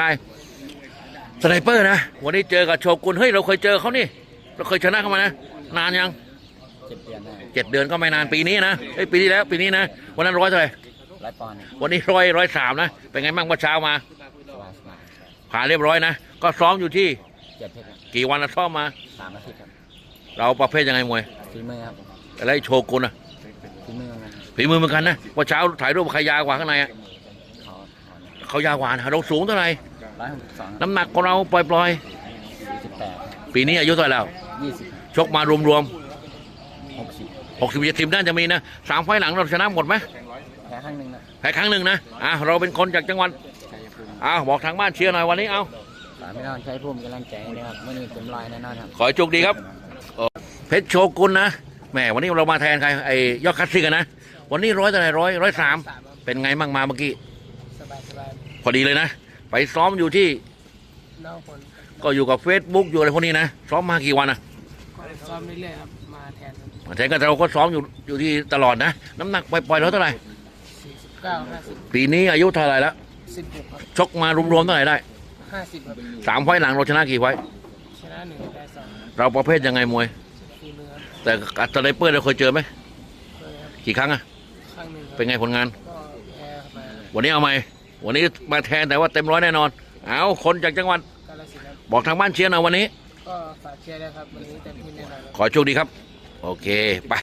ได้สไนเปอร์นะ วันนี้เจอกับโชกุน เฮ้ย เราเคยเจอเขานี่ เราเคยชนะเขามานะ นานยังเจ็ดเดือนได้เจ็ดเดือนก็ไม่นานปีนี้นะเอ้ยปีที่แล้วปีนี้นะ วันนั้นร้อยเท่าไหร่ร้อยปอนด์วันนี้ร้อยร้อยสามนะ เป็นไงบ้างเมื่อเช้ามา สบายสบายผ่านเรียบร้อยนะ ก็ซ้อมอยู่ที่เจ็ดเพชรครับกี่วันละซ้อมมา สามอาทิตย์ครับเราประเภทยังไงมวยฝีมือครับแล้วไอ้โชกุนอะฝีมือมันฝีมือเหมือนกันนะเมื่อเช้าถ่ายรูปใครยาวกว่าข้างในอะเขา เขาเขายาวกว่านะเราสูงเท่าไหร่ร้อยหกสิบสองน้ำหนักของเราปล่อยสี่สิบแปดๆ ปีนี้อายุเท่าไหร่แล้วยี่สิบชกมารวมหกสิบๆหกสิบเจ็ดสิบน่าจะมีนะสามไฟล์หลังเราชนะหมดไหมแพ้ครั้งหนึ่งนะแพ้ครั้งหนึ่งนะอะเราเป็นคนจากจังหวัดชัยภูมิอ้าวบอกทางบ้านเชียร์หน่อยวันนี้เอาฝากพี่น้องใช้ภูมิกำลังใจให้ด้วยครับมื่อนี้เต็มร้อยแน่นอนครับ ขอให้โชคดีครับเออเพชรโชกุนนะแหมวันนี้เรามาแทนใครไอ้ยอดคัตซิกอะนะวันนี้ร้อยเท่าไหร่ร้อยร้อยสามเป็นไงบ้างมาเมื่อกี้สบายสบาย พอดีเลยนะ ไปซ้อมอยู่ที่นอกคนก็อยู่กับเฟซบุ๊กอยู่อะไรพวกนี้นะ ซ้อมมากี่วันอะก็ซ้อมเรื่อยๆครับ มาแทนแทนก็เราก็ซ้อมอยู่อยู่ที่ตลอดนะ น้ำหนักปล่อยๆเราเท่าไหร่สี่สิบเก้าห้าสิบปีนี้อายุเท่าไหร่แล้วสิบหกครับชกมารวมๆเท่าไหร่ได้ห้าสิบครับสามไฟล์หลังเราชนะกี่ไฟล์ชนะหนึ่งได้สองเราประเภทยังไงมวยฝีมือครับแต่อัตราไนเปอร์เราเคยเจอไหมเคยครับกี่ครั้งอะครั้งหนึ่งครับเป็นไงผลงานก็แพ้มาวันนี้เอาไหม วันนี้มาแทนแต่ว่าเต็มร้อยแน่นอน เอาคนจากจังหวัดกาลสินธุ์ครับบอกทางบ้านเชียร์หน่อยวันนี้ ก็ฝากเชียร์ด้วยครับวันนี้เต็มที่แน่นอนครับ ขอโชคดีครับ โอเค ไป